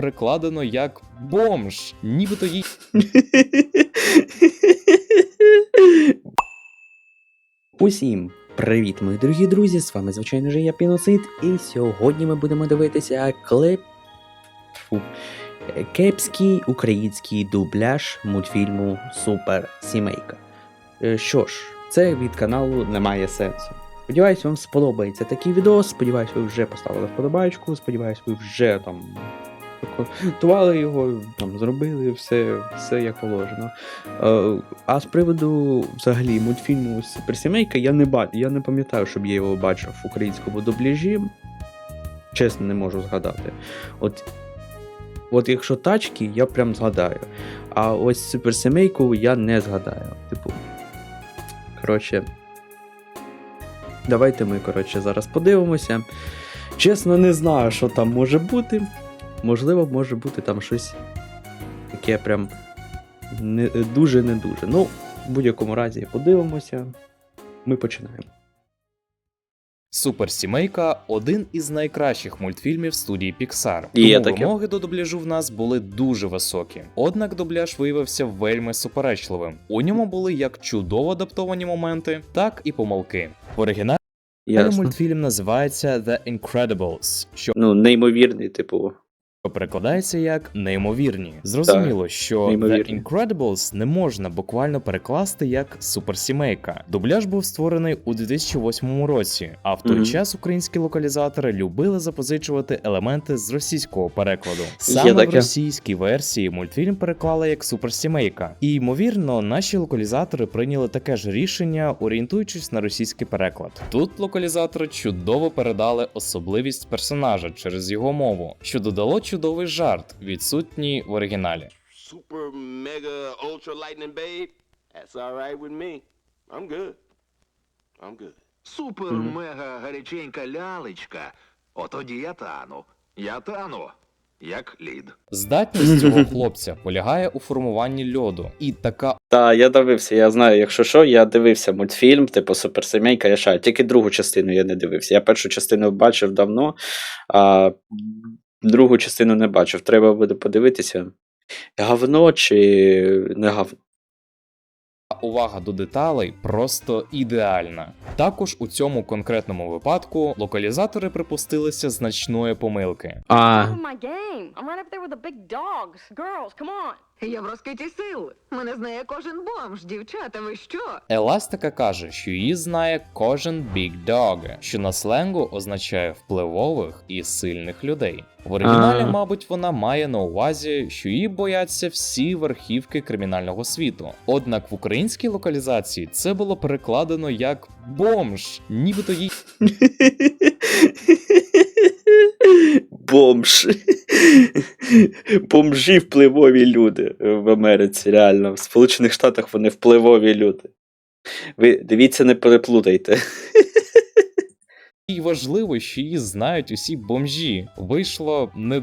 перекладено як бомж, нібито їй Усім привіт, мої дорогі друзі! З вами, звичайно ж, я Піноцид, і сьогодні ми будемо дивитися клип. Фу. Кепський український дубляж мультфільму Супер Сімейка. Е, Що ж, це від каналу Немає сенсу. Сподіваюсь, вам сподобається такий відео. Сподіваюсь, ви вже поставили вподобайку. Сподіваюсь, ви вже там готували його, там зробили все, все як положено. Е, а з приводу взагалі мультфільму Суперсімейка, я не ба... я не пам'ятаю, щоб я його бачив в українському дубляжі. Чесно, не можу згадати. От, от якщо тачки, я прям згадаю. А ось суперсімейку я не згадаю. Типу. Коротше. Давайте ми, коротше, зараз подивимося. Чесно, не знаю, що там може бути. Можливо, може бути там щось таке прям не, дуже не дуже. Ну, в будь-якому разі подивимося. Ми починаємо. Суперсімейка один із найкращих мультфільмів студії Pixar. Є Тому таке. вимоги до дубляжу в нас були дуже високі. Однак дубляж виявився вельми суперечливим. У ньому були як чудово адаптовані моменти, так і помилки. В оригіналі мультфільм називається The Incredibles, що Ну, неймовірний, типу. Перекладається як неймовірні. Зрозуміло, що неймовірні. The Incredibles не можна буквально перекласти як суперсімейка. Дубляж був створений у 2008 році, а в той Мгм. час українські локалізатори любили запозичувати елементи з російського перекладу. Саме в російській версії мультфільм переклали як суперсімейка. І ймовірно, наші локалізатори прийняли таке ж рішення, орієнтуючись на російський переклад. Тут локалізатори чудово передали особливість персонажа через його мову, що додало чудовий жарт, відсутній в оригіналі. super mega ultra lightning babe, that's all right with me. I'm good. I'm good. Супер мега гаряченька лялечка. Отоді я тану. Я тану. Як лід. Здатність цього хлопця полягає у формуванні льоду, і така Та, я дивився, я знаю, якщо що, я дивився мультфільм, типу Суперсімейка, я шаю. Тільки другу частину я не дивився. Я першу частину бачив давно, а другу частину не бачив. Треба буде подивитися. Говно чи не говно? увага до деталей просто ідеальна. Також у цьому конкретному випадку локалізатори припустилися значної помилки. А, Я в розквіті сил. Мене знає кожен бомж, дівчата, ви що? Еластика каже, що її знає кожен Big Dog, що на сленгу означає впливових і сильних людей. В оригіналі, А. мабуть, вона має на увазі, що її бояться всі верхівки кримінального світу. Однак в українській локалізації це було перекладено як бомж, нібито їй Бомж. Бомжі впливові люди в Америці, реально. В Сполучених Штатах вони впливові люди. Ви дивіться, не переплутайте. І важливо, що її знають усі бомжі. Вийшло не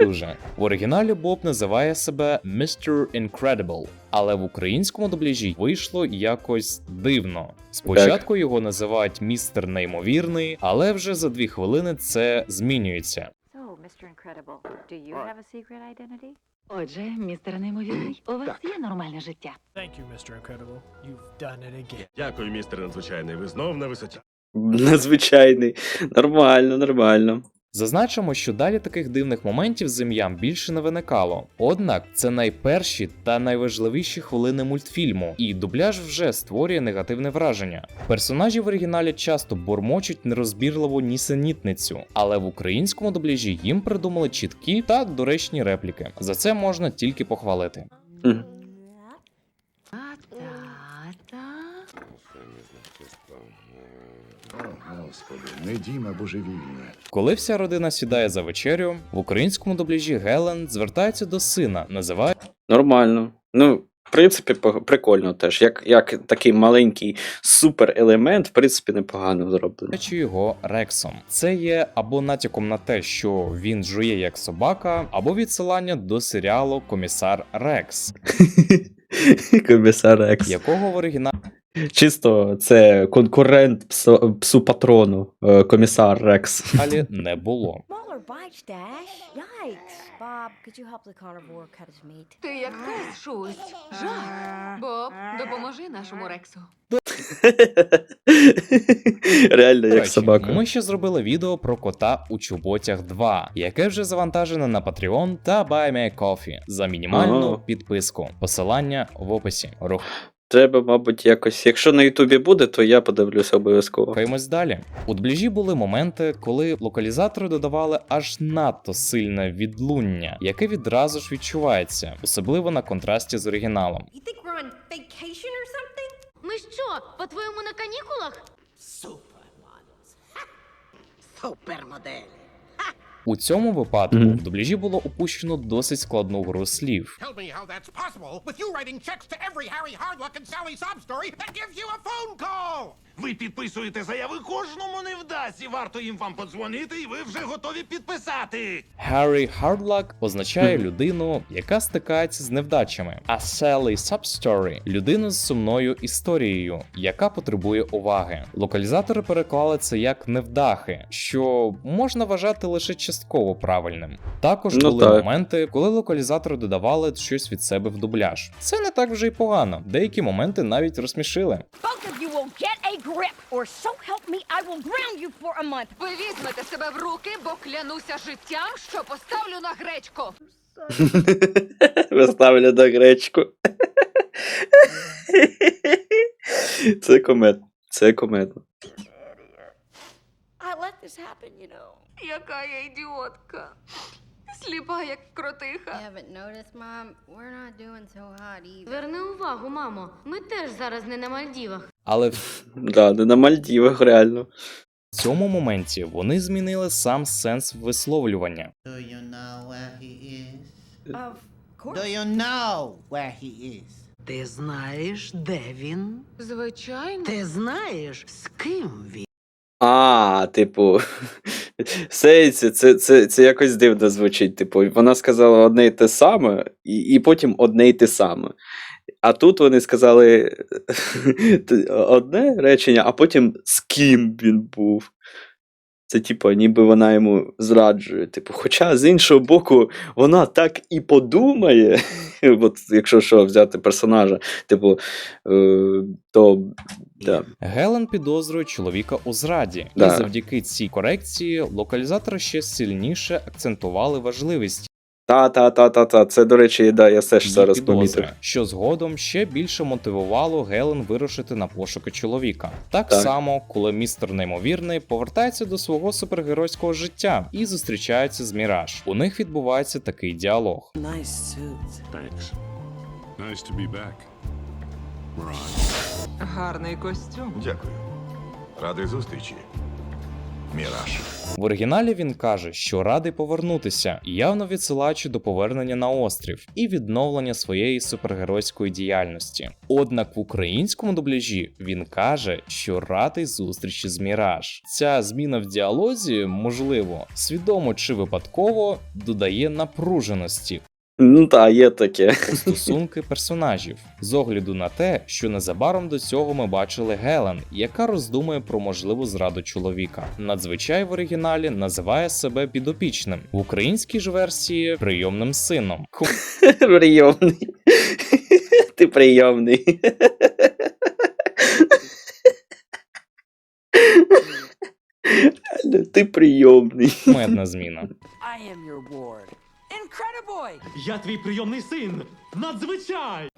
дуже. В оригіналі Боб називає себе Mr. Incredible, але в українському дубляжі вийшло якось дивно. Спочатку його називають містер неймовірний, але вже за дві хвилини це змінюється. So, Mr. Incredible, do you have a secret identity? Отже, містер неймовірний, у вас Так. є нормальне життя. Thank you, Mr. Incredible. You've done it again. Дякую, містер надзвичайний. Ви знов на висоті. Надзвичайний. Нормально, нормально. Зазначимо, що далі таких дивних моментів з ім'ям більше не виникало. Однак це найперші та найважливіші хвилини мультфільму, і дубляж вже створює негативне враження. Персонажі в оригіналі часто бурмочуть нерозбірливу нісенітницю, але в українському дубляжі їм придумали чіткі та доречні репліки. За це можна тільки похвалити. Мгм. А тата. Господи, не Діма божевільне. Коли вся родина сідає за вечерю, в українському дубляжі Гелен звертається до сина, називає Нормально. Ну, в принципі, прикольно теж. Як, як такий маленький суперелемент, в принципі, непогано зроблено. Називаючи його Рексом. Це є або натяком на те, що він жує як собака, або відсилання до серіалу Комісар Рекс, Комісар Екс. якого в оригіналі Чисто це конкурент псо- псу патрону, е, комісар Рекс. Далі не було. Smaller bites, Dash. Yikes. Bob, could you help the carnivore cut his meat? Ти як пес, шусь. Жах. Боб, допоможи нашому Рексу. Реально, як собака. Ми ще зробили відео про кота у чоботях 2, яке вже завантажене на Patreon та Buy Me Coffee за мінімальну Ага. підписку. Посилання в описі. Треба, мабуть, якось. Якщо на Ютубі буде, то я подивлюся обов'язково. Рухаємось далі. У дубляжі були моменти, коли локалізатори додавали аж надто сильне відлуння, яке відразу ж відчувається, особливо на контрасті з оригіналом. You think we're on vacation or something? Ми що, по-твоєму, на канікулах? У цьому випадку Мгм. в дубляжі було опущено досить складну гру слів. Tell me Ви підписуєте заяви кожному не вдасть, і варто їм вам подзвонити, і ви вже готові підписати. Harry Hardluck означає людину, яка стикається з невдачами, а Sally Substory – людину з сумною історією, яка потребує уваги. Локалізатори переклали це як невдахи, що можна вважати лише частково правильним. Також Ну були так. моменти, коли локалізатори додавали щось від себе в дубляж. Це не так вже й погано. Деякі моменти навіть розсмішили. Grip, or so help me, I will ground you for a month. Ви візьмете себе в руки, бо клянуся життям, що поставлю на гречку. Виставлю на гречку. Це комет. Це комедно. I let this happen, you know. Яка я ідіотка. Сліпа, як кротиха. haven't noticed, Mom? We're not doing so hot either. Зверни увагу, мамо. Ми теж зараз не на Мальдівах. Але Да, не на Мальдівах, реально. В цьому моменті вони змінили сам сенс висловлювання. Do you know where he is? Of course. Do you know where he is? Ти знаєш, де він? Звичайно. Ти знаєш, з ким він? А, типу. Сенсі, це, це, це якось дивно звучить. Типу, вона сказала одне й те саме, і, і потім одне й те саме. А тут вони сказали одне речення, а потім з ким він був. Це, типу, ніби вона йому зраджує. Типу, хоча з іншого боку, вона так і подумає. От, якщо що, взяти персонажа, типу, е, то да. Гелен підозрює чоловіка у зраді, Да. і завдяки цій корекції локалізатори ще сильніше акцентували важливість Та, та, та, та, та. Це, до речі, да, я теж її зараз помітив. що згодом ще більше мотивувало Гелен вирушити на пошуки чоловіка. Так, Так. само, коли містер неймовірний повертається до свого супергеройського життя і зустрічається з Міраж. У них відбувається такий діалог. Thanks. Nice to be back. Гарний костюм. Дякую. Радий зустрічі. Міраж. В оригіналі він каже, що радий повернутися, явно відсилаючи до повернення на острів і відновлення своєї супергеройської діяльності. Однак в українському дубляжі він каже, що радий зустрічі з Міраж. Ця зміна в діалозі, можливо, свідомо чи випадково додає напруженості Ну та, є таке. стосунки персонажів, з огляду на те, що незабаром до цього ми бачили Гелен, яка роздумує про можливу зраду чоловіка. Надзвичай в оригіналі називає себе підопічним, в українській ж версії прийомним сином. Прийомний. Ти прийомний. Ти прийомний. Кумедна зміна. I am your ward. Я твій прийомний син. Надзвичай!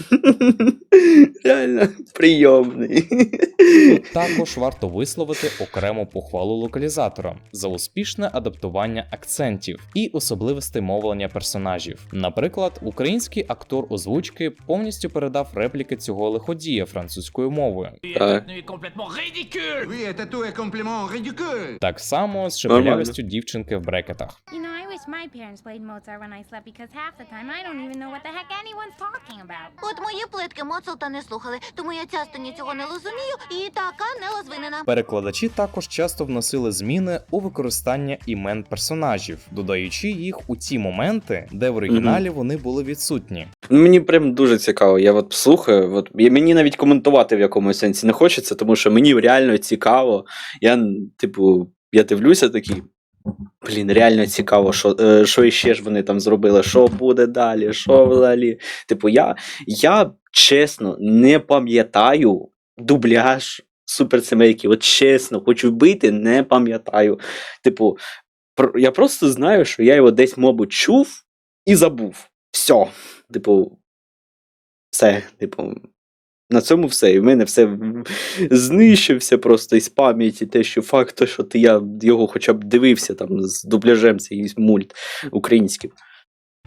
Реально, прийомний. Тут також варто висловити окрему похвалу локалізаторам за успішне адаптування акцентів і особливостей мовлення персонажів. Наприклад, український актор озвучки повністю передав репліки цього лиходія французькою мовою. Так. Так само з шепелявістю дівчинки в брекетах. You know, I wish my parents played Mozart when I slept because half the time I don't even know what the heck anyone's talking about. От мої плитки Моцарта не слухали, тому я часто цього не розумію і така не розвинена. Перекладачі також часто вносили зміни у використання імен персонажів, додаючи їх у ті моменти, де в оригіналі вони були відсутні. Ну, Мені прям дуже цікаво. Я от слухаю, от, і мені навіть коментувати в якомусь сенсі не хочеться, тому що мені реально цікаво. Я, типу, я дивлюся такий. Блін, реально цікаво, що, е, що іще ж вони там зробили, що буде далі, що взагалі. Типу, я, я чесно не пам'ятаю дубляж суперсемейки. От чесно, хочу вбити, не пам'ятаю. Типу, я просто знаю, що я його десь, мабуть, чув і забув. Все. Типу, все. Типу, на цьому все. І в мене все знищився просто із пам'яті. Те, що факт, то, що ти я його хоча б дивився там з дубляжем цей мульт українським.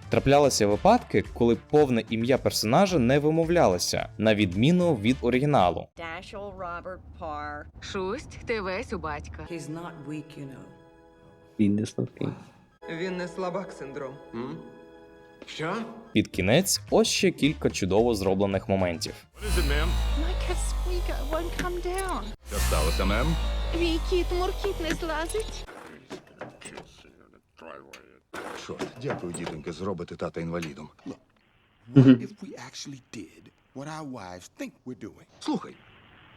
Траплялися випадки, коли повне ім'я персонажа не вимовлялося, на відміну від оригіналу. Dashel Robert Parr. Шусть, ти весь у батька. He's not weak, you know. Він не слабкий. Він не слабак синдром. Що? Під кінець ось ще кілька чудово зроблених моментів. Що сталося, мем? Твій кіт Муркіт не злазить. Чорт, дякую, дітоньки, зробити тата інвалідом. Слухай,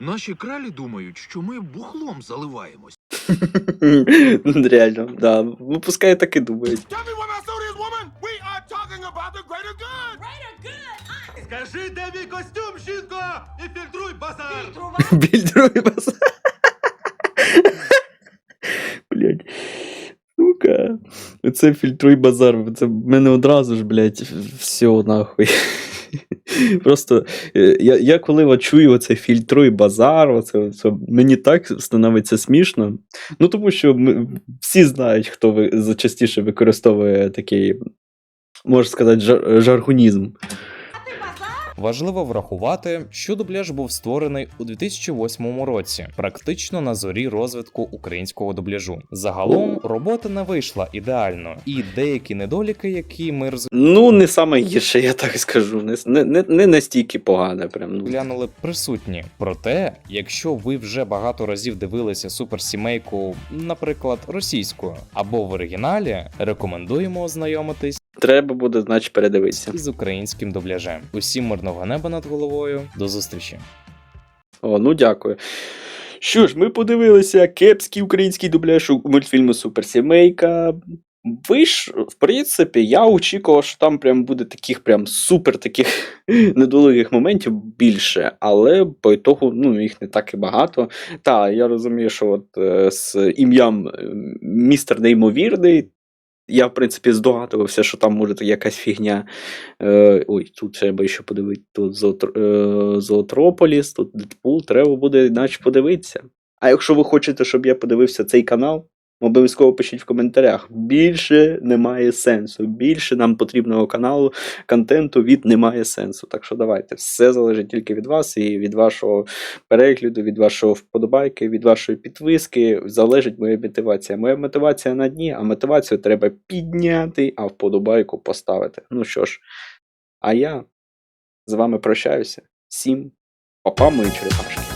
наші кралі думають, що ми бухлом заливаємось. Реально, да. Ну, пускай так і думають. Скажи, де мій костюм, жінко, і фільтруй базар! Більдруй бас. Блять. Сука. Це фільтруй базар. Це в мене одразу ж, блять, все нахуй. Просто е, я, я коли от чую оце фільтруй базар, оце, оце, мені так становиться смішно. Ну, тому що ми, всі знають, хто ви, частіше використовує такий, можна сказати, жар, жаргонізм. Важливо врахувати, що дубляж був створений у 2008 році, практично на зорі розвитку українського дубляжу. Загалом робота не вийшла ідеально, і деякі недоліки, які ми Ну, не саме гірше, я так скажу. Не, не, не, не настільки погане. Прям. Ну. розглянули, присутні. Проте, якщо ви вже багато разів дивилися суперсімейку, наприклад, російською або в оригіналі, рекомендуємо ознайомитись Треба буде, значить, передивитися. із українським дубляжем. Усім мирного неба над головою. До зустрічі! О, ну дякую. Що ж, ми подивилися кепський український дубляж у мультфільму Суперсімейка. Ви ж, в принципі, я очікував, що там прям буде таких прям супер таких недолугих моментів більше, але по ітогу, ну, їх не так і багато. Та, я розумію, що от е, з ім'ям містер Неймовірний. Я, в принципі, здогадувався, що там може якась фігня. Е, ой, тут треба ще подивитися. Тут е, Зоотрополіс, тут Дедпул, треба буде іначе подивитися. А якщо ви хочете, щоб я подивився цей канал, обов'язково пишіть в коментарях. Більше немає сенсу. Більше нам потрібного каналу, контенту від немає сенсу. Так що давайте, все залежить тільки від вас і від вашого перегляду, від вашого вподобайки, від вашої підписки. Залежить моя мотивація. Моя мотивація на дні, а мотивацію треба підняти, а вподобайку поставити. Ну що ж, а я з вами прощаюся. Всім папа, мої черепашки.